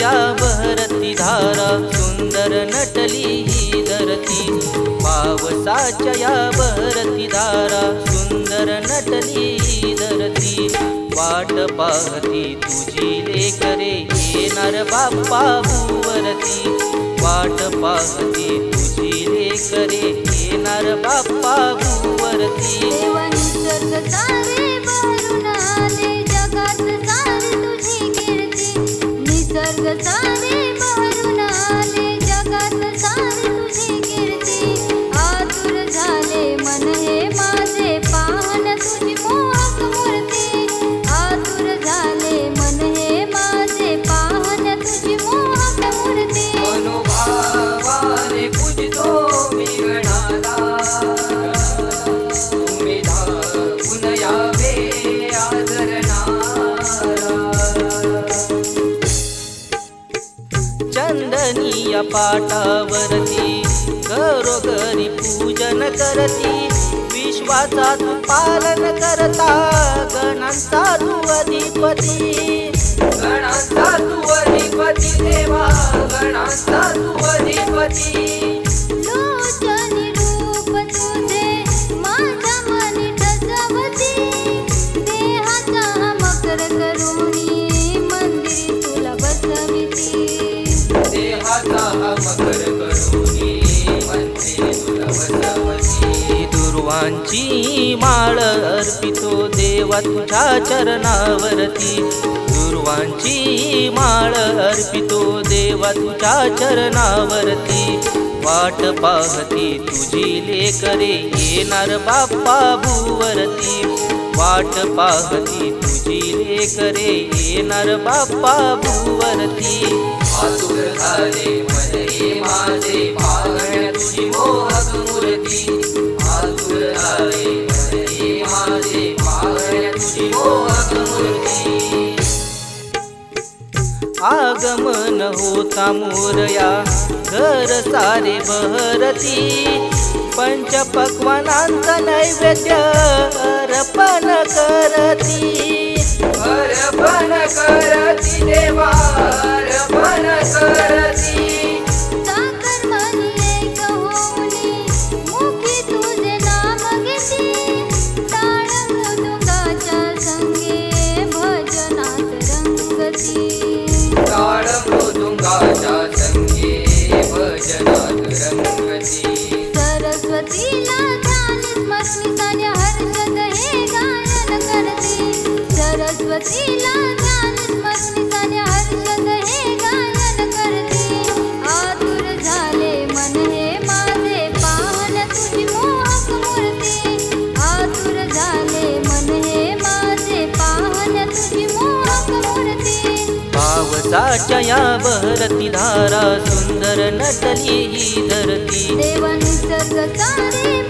या बहरती धारा सुंदर नटली ही पावसाच्या या भरती धारा सुंदर नटली धरती. वाट पाहती तुझी लेकरे येणार बाप्पा भूवरती. वाट पाहती तुझी लेकरे येणार बाप्पा भूवरती. चंदनीया पाटावरती घरोघरी पूजन करती. विश्वाचा तू पालन करता. गणांचा तू अधिपती. गणांचा तू अधिपती देवा. गणांचा तू अधिपती. तुला दुर्वांची माळ अर्पितो देवा तुझ्या चरणावरती. दुर्वांची माळ अर्पितो देवा तुझ्या चरणावरती. वाट पाहती तुझी लेकरे येणार बाप्पा भूवरती. वाट पाहती तुझी लेकरे येणार बाप्पा भूवरती. आतुर झाले माझे पाहण्या तुझी मोहक मूर्ती आतुर झाले माझे पाहण्या तुझी मोहक मूर्ती आगमन होता मोरया घर सारे बहरती. पंचपक्वानांचा नैवेद्य अर्पण करती. सरस्वतीला ध्यानीत मस्मिताने हर्षद हे गायन करते. आतुर झाले मन हे माझे पाहन तुझी मोहक मूर्ती. आतुर झाले मन हे माझे पाहन तुझी मोहक मूर्ती. पावसाच्या या बहरती धारा सुंदर नटली ही धरती. देवा निसर्ग सारे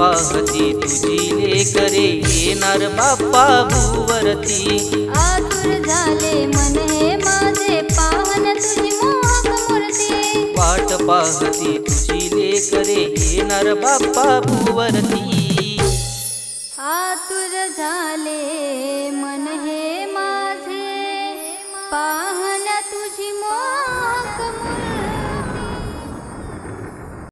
पाहती तुझी लेकरे येणार बाप्पा भूवरती. आतुर झाले मन हे माझे पाहन तुझी मोहक मूर्ती. वाट पाहती तुझी लेकरे येणार बाप्पा भूवरती. आतुर झाले मन